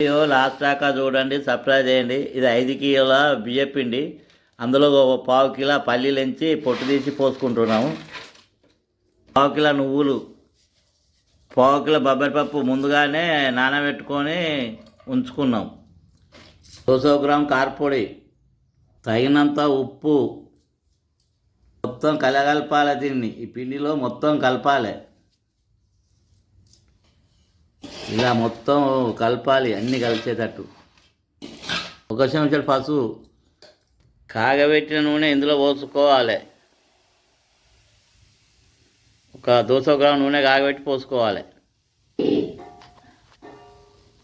Video last దాకా చూడండి subscribe చేయండి ఇది ఐదు కిలోల బియ్యపిండి అందులో ఒక పావు కిలో పల్లీలు ఎంచి పొట్టు తీసి పోసుకుంటున్నాము. పావు కిలో నువ్వులు పావు కిలో బొబ్బరి పప్పు ముందుగానే నానబెట్టుకొని ఉంచుకున్నాం. దోసో గ్రామ్ కార్పొడి తగినంత ఉప్పు మొత్తం కలగలపాలి దీన్ని. ఈ పిండిలో మొత్తం కలపాలి. ఇలా మొత్తం కలపాలి అన్నీ కలిసేటట్టు. ఒక చెంచాడు పసుపు కాగబెట్టిన నూనె ఇందులో పోసుకోవాలి. ఒక దోశ గ్రాము నూనె కాగబెట్టి పోసుకోవాలి.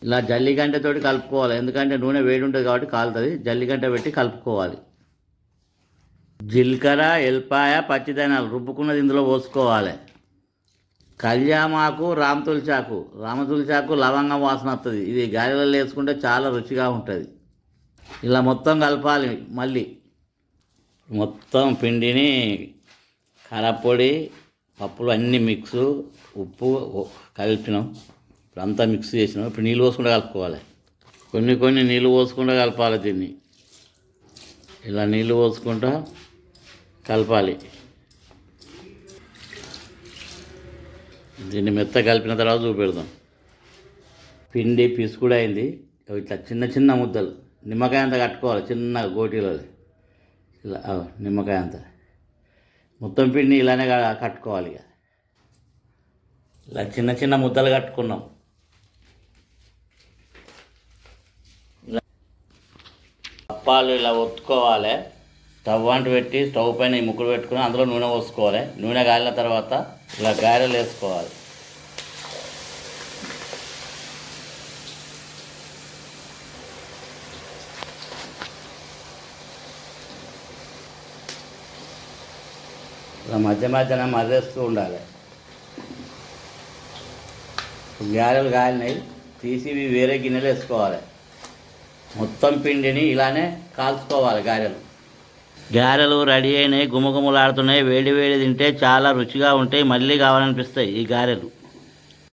ఇలా జల్లిగంటతోటి కలుపుకోవాలి. ఎందుకంటే నూనె వేడి ఉంటుంది కాబట్టి కాలుతుంది. జల్లిగంట పెట్టి కలుపుకోవాలి. జీలకర్ర ఎల్పాయ పచ్చిదనాలు రుబ్బుకున్నది ఇందులో పోసుకోవాలి. కళ్యామాకు రామ తులచాకు రామ తులచాకు లవంగం వాసన వస్తుంది ఇది గాలిలో వేసుకుంటే చాలా రుచిగా ఉంటుంది. ఇలా మొత్తం కలపాలి మళ్ళీ. మొత్తం పిండిని కారపొడి పప్పులు అన్నీ మిక్స్ ఉప్పు కలిపినాం. ఇప్పుడు అంతా మిక్స్ చేసినాం. ఇప్పుడు నీళ్ళు పోసుకుంటూ కలుపుకోవాలి. కొన్ని కొన్ని నీళ్ళు పోసుకుంటూ కలపాలి దీన్ని. ఇలా నీళ్ళు పోసుకుంటూ కలపాలి. దీన్ని మెత్త కలిపిన తర్వాత చూపెడదాం. పిండి పిసుకుడు అయింది. ఇట్లా చిన్న చిన్న ముద్దలు. నిమ్మకాయ అంత కట్టుకోవాలి చిన్న గోటీలో ఇలా నిమ్మకాయ అంత. మొత్తం పిండి ఇలానే కట్టుకోవాలి ఇక. ఇలా చిన్న చిన్న ముద్దలు కట్టుకున్నాం. అప్పాలు ఇలా ఒత్తుకోవాలి. స్టవ్ అంటు పెట్టి స్టవ్ పైన ఈ ముక్కులు పెట్టుకుని అందులో నూనె పోసుకోవాలి. నూనె కాలిన తర్వాత ఇలా గారెలు వేసుకోవాలి. ఇలా మధ్య మధ్యన మర్రేస్తూ ఉండాలి. గారెలు గాలినాయి తీసి వేరే గిన్నెలు వేసుకోవాలి. మొత్తం పిండిని ఇలానే కాల్చుకోవాలి గారెలు. గారెలు రెడీ అయినాయి గుమగుమలాడుతున్నాయి వేడి వేడి తింటే చాలా రుచిగా ఉంటాయి మళ్ళీ కావాలనిపిస్తాయి ఈ గారెలు.